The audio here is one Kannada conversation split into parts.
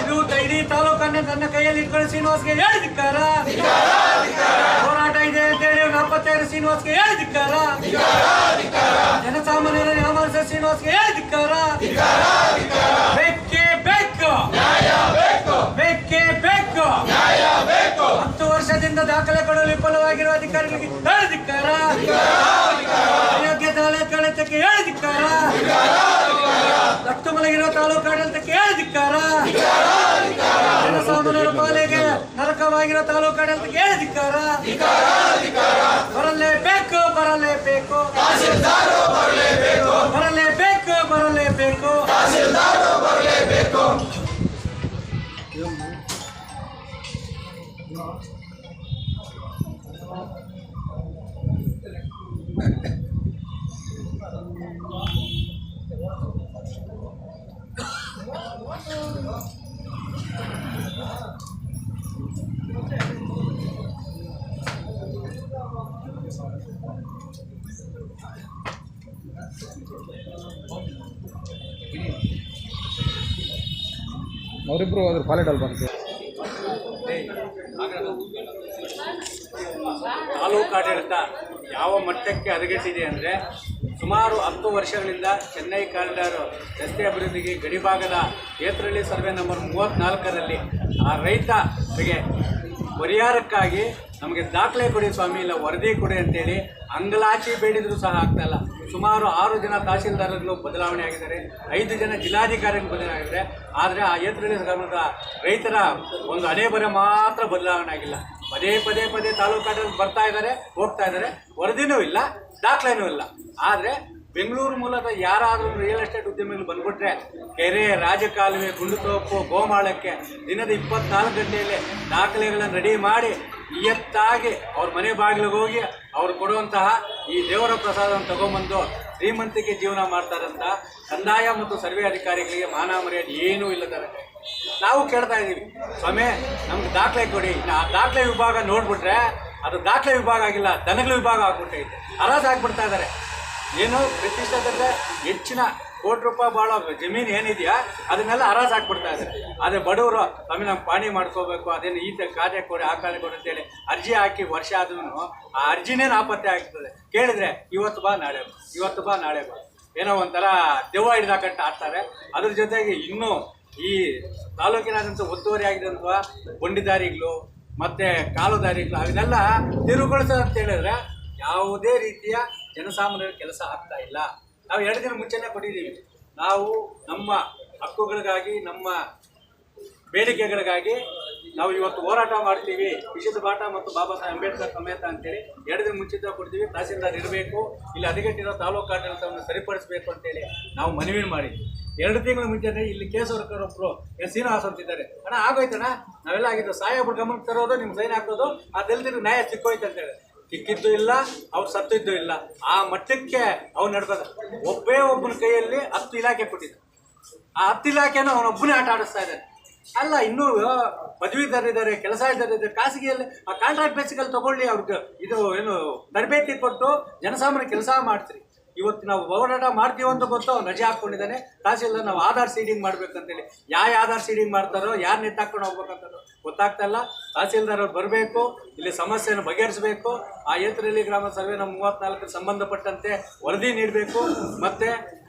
ಇದು ಇಡೀ ತಾಲೂಕನ್ನ ತನ್ನ ಕೈಯಲ್ಲಿ ಇಟ್ಕೊಂಡು ಶ್ರೀನಿವಾಸ್ಗೆ ಹೇಳಿದಿಕ್ಕಾರ ಹೋರಾಟ ಇದೆ ಅಂತೇಳಿ ನಾಪತ್ತೈದು ಶ್ರೀನಿವಾಸ್ಗೆ ಹೇಳಿದಿಕ್ಕಾರ ಜನಸಾಮಾನ್ಯರ ಯಾಮಾರಿಸ ಶ್ರೀನಿವಾಸ್ಗೆ ಹೇಳಿದಿಕ್ಕಾರ ಬೇಕೇ ಬೇಕು. ಬೇಕೇ ಬೇಕು. ಹತ್ತು ವರ್ಷದಿಂದ ದಾಖಲೆ ಕೊಡಲು ವಿಫಲವಾಗಿರುವ ಅಧಿಕಾರಿಗಳಿಗೆ ಹೇಳಿದಿಕ್ಕಾರ ಅಯೋಗ್ಯ ತಾಲೂಕಾಡಳಿತಕ್ಕೆ ಹೇಳಿದಿಕ್ಕಾರ ರಕ್ತ ಮಲಗಿರುವ ಪಾಲಿಗೆ ನರಕವಾಗಿರೋ ತಾಲೂಕಾಡಳಿತಕ್ಕೆ ಹೇಳಿದಿಕ್ಕಾರ ಬರಲೇಬೇಕು ಬರಲೇಬೇಕು ಬರಲೇಬೇಕು ಬರಲೇಬೇಕು ಅವರಿಬ್ರು ಅದ್ರ ಪಾಲೆಟಲ್ಲಿ ಬಂತು. ತಾಲೂಕಾಡಳಿತ ಯಾವ ಮಟ್ಟಕ್ಕೆ ಹದಗೆಟ್ಟಿದೆ ಅಂದರೆ ಸುಮಾರು ಹತ್ತು ವರ್ಷಗಳಿಂದ ಚೆನ್ನೈ ಕಾರಿಡಾರ್ ರಸ್ತೆ ಅಭಿವೃದ್ಧಿಗೆ ಗಡಿಭಾಗದ ಏತ್ರಳ್ಳಿ ಸರ್ವೆ ನಂಬರ್ ಮೂವತ್ತ್ನಾಲ್ಕರಲ್ಲಿ ಆ ರೈತರಿಗೆ ಪರಿಹಾರಕ್ಕಾಗಿ ನಮಗೆ ದಾಖಲೆ ಕೊಡಿ ಸ್ವಾಮಿ, ಇಲ್ಲ ವರದಿ ಕೊಡಿ ಅಂತೇಳಿ ಅಂಗಲಾಚಿ ಬೇಡಿದರೂ ಸಹ ಆಗ್ತಾಯಿಲ್ಲ ಸುಮಾರು ಆರು ಜನ ತಹಸೀಲ್ದಾರರು ಬದಲಾವಣೆ ಆಗಿದ್ದಾರೆ. ಐದು ಜನ ಜಿಲ್ಲಾಧಿಕಾರಿಗಳು ಬದಲಾವಣೆ ಆಗಿದ್ದಾರೆ. ಆದರೆ ಆ ಏತ್ರಳ್ಳಿ ಗ್ರಾಮದ ರೈತರ ಒಂದು ಅದೇ ಬರೆ ಮಾತ್ರ ಬದಲಾವಣೆ ಆಗಿಲ್ಲ. ಪದೇ ಪದೇ ಪದೇ ತಾಲೂಕಾಡಲ್ಲಿ ಬರ್ತಾ ಇದ್ದಾರೆ, ಹೋಗ್ತಾ ಇದ್ದಾರೆ. ವರದಿನೂ ಇಲ್ಲ, ದಾಖಲೆನೂ ಇಲ್ಲ. ಆದರೆ ಬೆಂಗಳೂರು ಮೂಲದ ಯಾರಾದರೂ ರಿಯಲ್ ಎಸ್ಟೇಟ್ ಉದ್ಯಮಿಗಳು ಬಂದ್ಬಿಟ್ರೆ ಕೆರೆ, ರಾಜಕಾಲುವೆ ಗುಂಡುತೋಪು ಗೋಮಾಳಕ್ಕೆ ದಿನದ ಇಪ್ಪತ್ನಾಲ್ಕು ಗಂಟೆಯಲ್ಲಿ ದಾಖಲೆಗಳನ್ನು ರೆಡಿ ಮಾಡಿ ನಿಯತ್ತಾಗಿ ಅವ್ರ ಮನೆ ಬಾಗಿಲಿಗೆ ಹೋಗಿ ಅವ್ರು ಕೊಡುವಂತಹ ಈ ದೇವರ ಪ್ರಸಾದವನ್ನು ತಗೊಂಬಂದು ಶ್ರೀಮಂತಿಕೆ ಜೀವನ ಮಾಡ್ತಾರಂತ ಕಂದಾಯ ಮತ್ತು ಸರ್ವೆ ಅಧಿಕಾರಿಗಳಿಗೆ ಮಾನ ಮರ್ಯಾದೆ ಏನೂ ಇಲ್ಲದ ನಾವು ಕೇಳ್ತಾ ಇದ್ದೀವಿ, ಸ್ವಾಮಿ, ನಮ್ಗೆ ದಾಖಲೆ ಕೊಡಿ. ಆ ದಾಖಲೆ ವಿಭಾಗ ನೋಡ್ಬಿಟ್ರೆ ಅದು ದಾಖಲೆ ವಿಭಾಗ ಆಗಿಲ್ಲ, ದನಗಳ ವಿಭಾಗ ಆಗ್ಬಿಟ್ಟೈತೆ. ಅರಾಜ್ ಆಗ್ಬಿಡ್ತಾ ಇದ್ದಾರೆ. ಏನು ಪ್ರತಿಷ್ಠಿತ ಹೆಚ್ಚಿನ ಕೋಟಿ ರೂಪಾಯಿ ಭಾಳ ಜಮೀನು ಏನಿದೆಯಾ, ಅದನ್ನೆಲ್ಲ ಹರಾಜು ಹಾಕ್ಬಿಡ್ತಾ ಇದ್ದಾರೆ ಆದರೆ ಬಡವರು ಆಮೇಲೆ ನಮ್ಗೆ ಪಾಣಿ ಮಾಡ್ಕೋಬೇಕು, ಅದೇನು ಈ ಕಾರ್ಯ ಕೊಡಿ, ಆ ಕಾರ್ಯ ಕೊಡಿ ಅಂತೇಳಿ ಅರ್ಜಿ ಹಾಕಿ ವರ್ಷ ಆದ್ರೂ ಆ ಅರ್ಜಿನೇ ನಾಪತ್ತೆ ಆಗ್ತದೆ. ಕೇಳಿದ್ರೆ ಇವತ್ತು ಬಾ, ನಾಳೆ ಬಾ, ಇವತ್ತು ಬಾ, ನಾಳೆ ಬಾ. ಏನೋ ಒಂಥರ ದೆವ್ವ ಹಿಡಿದಾಕಂಟ ಆಡ್ತಾರೆ ಅದ್ರ ಜೊತೆಗೆ ಇನ್ನೂ ಈ ತಾಲೂಕಿನಾದ್ಯಂತ ಒತ್ತುವರಿ ಆಗಿದಂಥ ಬಂಡಿದಾರಿಗಳು ಮತ್ತೆ ಕಾಲುದಾರಿಗಳು, ಅವನ್ನೆಲ್ಲ ತಿರುಗೊಳಿಸೋ ಅಂತ ಹೇಳಿದ್ರೆ ಯಾವುದೇ ರೀತಿಯ ಜನಸಾಮಾನ್ಯರ ಕೆಲಸ ಆಗ್ತಾ ಇಲ್ಲ. ನಾವು ಎರಡು ದಿನ ಮುಂಚೆನೇ ಕೊಟ್ಟಿದ್ದೀವಿ. ನಾವು ನಮ್ಮ ಹಕ್ಕುಗಳಿಗಾಗಿ, ನಮ್ಮ ಬೇಡಿಕೆಗಳಿಗಾಗಿ ನಾವು ಇವತ್ತು ಹೋರಾಟ ಮಾಡ್ತೀವಿ. ವಿಶೇಷ ಬಾಟ ಮತ್ತು ಬಾಬಾ ಸಾಹೇಬ್ ಅಂಬೇಡ್ಕರ್ ಸಮೇತ ಅಂತೇಳಿ ಎರಡು ದಿನ ಮುಂಚಿತ ಕೊಡ್ತೀವಿ. ತಹಸೀಲ್ದಾರ್ ಇರಬೇಕು, ಇಲ್ಲಿ ಹದಗೆಟ್ಟಿರೋ ತಾಲೂಕು ಆಡಳಿತವನ್ನು ಸರಿಪಡಿಸಬೇಕು ಅಂತೇಳಿ ನಾವು ಮನವಿ ಮಾಡಿದ್ವಿ. ಎರಡು ತಿಂಗಳ ಮುಂಚೆನೆ ಇಲ್ಲಿ ಕೇಸವರ್ಕರ್ ಎಸ್ ಶ್ರೀನಿವಾಸ್ ಅಂತಿದ್ದಾರೆ ಅಣ್ಣ, ಆಗೋಯ್ತಣ್ಣ? ನಾವೆಲ್ಲ ಆಗಿದ್ದು ಸಾಹೇಬ್ರು ಗಮನಕ್ಕೆ ತರೋದು, ನಿಮ್ಗೆ ಸೈನ್ ಹಾಕೋದು ಅದೆಲ್ದಿರು ನ್ಯಾಯ ಸಿಕ್ಕೋಯ್ತು ಅಂತೇಳಿ. ಸಿಕ್ಕಿದ್ದು ಇಲ್ಲ, ಅವ್ರು ಸತ್ತಿದ್ದು ಇಲ್ಲ. ಆ ಮಟ್ಟಕ್ಕೆ ಅವ್ನು ನಡೆದ ಒಬ್ಬೇ ಒಬ್ಬನ ಕೈಯಲ್ಲಿ ಹತ್ತು ಇಲಾಖೆ ಕೊಟ್ಟಿದ್ದ ಆ ಹತ್ತು ಇಲಾಖೆನ ಅವನೊಬ್ಬನೇ ಆಟ ಆಡಿಸ್ತಾ ಇದ್ದಾನೆ. ಅಲ್ಲ, ಇನ್ನೂ ಪದವೀಧರಿದ್ದಾರೆ ಕೆಲಸ ಇದ್ದಾರೆ ಖಾಸಗಿಯಲ್ಲಿ, ಆ ಕಾಂಟ್ರಾಕ್ಟ್ ಬೇಸಿಕಲ್ಲಿ ತಗೊಳ್ಳಿ ಅವ್ರಿಗೆ ಇದು ಏನು ತರಬೇತಿ ಕೊಟ್ಟು ಜನಸಾಮಾನ್ಯ ಕೆಲಸ ಮಾಡ್ತೀರಿ. ಇವತ್ತು ನಾವು ಹೋರಾಟ ಮಾಡ್ತೀವಿ ಅಂತ ಗೊತ್ತು ಅವ್ನು ರಜೆ ಹಾಕ್ಕೊಂಡಿದ್ದಾನೆ. ತಹಸೀಲ್ದಾರ್ ನಾವು ಆಧಾರ್ ಸೀಡಿಂಗ್ ಮಾಡ್ಬೇಕಂತೇಳಿ. ಯಾವ ಆಧಾರ್ ಸೀಡಿಂಗ್ ಮಾಡ್ತಾರೋ, ಯಾರು ನೆತ್ತಾಕೊಂಡು ಹೋಗ್ಬೇಕಂತಾರೋ ಗೊತ್ತಾಗ್ತಾ ಇಲ್ಲ. ತಹಸೀಲ್ದಾರ್ ಅವ್ರು ಬರಬೇಕು, ಇಲ್ಲಿ ಸಮಸ್ಯೆಯನ್ನು ಬಗೆಹರಿಸಬೇಕು. ಆ ಎತ್ತರಲ್ಲಿ ಗ್ರಾಮ ಸರ್ವೆ ನಮ್ಮ ಮೂವತ್ನಾಲ್ಕಕ್ಕೆ ಸಂಬಂಧಪಟ್ಟಂತೆ ವರದಿ ನೀಡಬೇಕು. ಮತ್ತು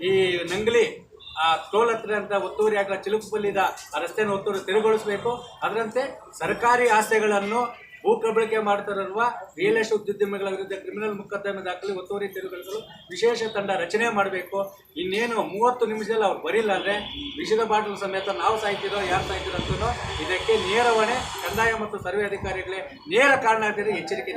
ಈ ನಂಗ್ಲಿ, ಆ ಟೋಲ್ ಹತ್ರ ಅಂತ ಒತ್ತುವರಿ ಆಗಲ್ಲ ಚಿಲುಕುಪಲ್ಲಿದ ಆ ರಸ್ತೆಯನ್ನು ಒತ್ತುವರಿ ತೆರವುಗೊಳಿಸಬೇಕು. ಅದರಂತೆ ಸರ್ಕಾರಿ ಆಸ್ತಿಗಳನ್ನು ಭೂ ಕಬಳಿಕೆ ಮಾಡ್ತಾರಲ್ವಾ? ರಿಯಲ್ ಎಸ್ಟೇಟ್ ಉದ್ಯಮಿಗಳ ವಿರುದ್ಧ ಕ್ರಿಮಿನಲ್ ಮೊಕದ್ದಮೆ ದಾಖಲೆ ಒತ್ತುವರಿ ತೆರವುಗೊಳಿಸಲು ವಿಶೇಷ ತಂಡ ರಚನೆ ಮಾಡಬೇಕು. ಇನ್ನೇನು ಮೂವತ್ತು ನಿಮಿಷದಲ್ಲಿ ಅವ್ರು ಬರಿಲ್ಲ ಅಂದರೆ ವಿಷದ ಬಾಟಲ್ ಸಮೇತ ನಾವು ಸಾಯ್ತಿರೋ, ಯಾರು ಸಾಯ್ತಿರೋ ಅಂತೂ ಇದಕ್ಕೆ ನೇರ ಹೊಣೆ ಕಂದಾಯ ಮತ್ತು ಸರ್ವೆ ಅಧಿಕಾರಿಗಳೇ ನೇರ ಕಾರಣ ಎಚ್ಚರಿಕೆ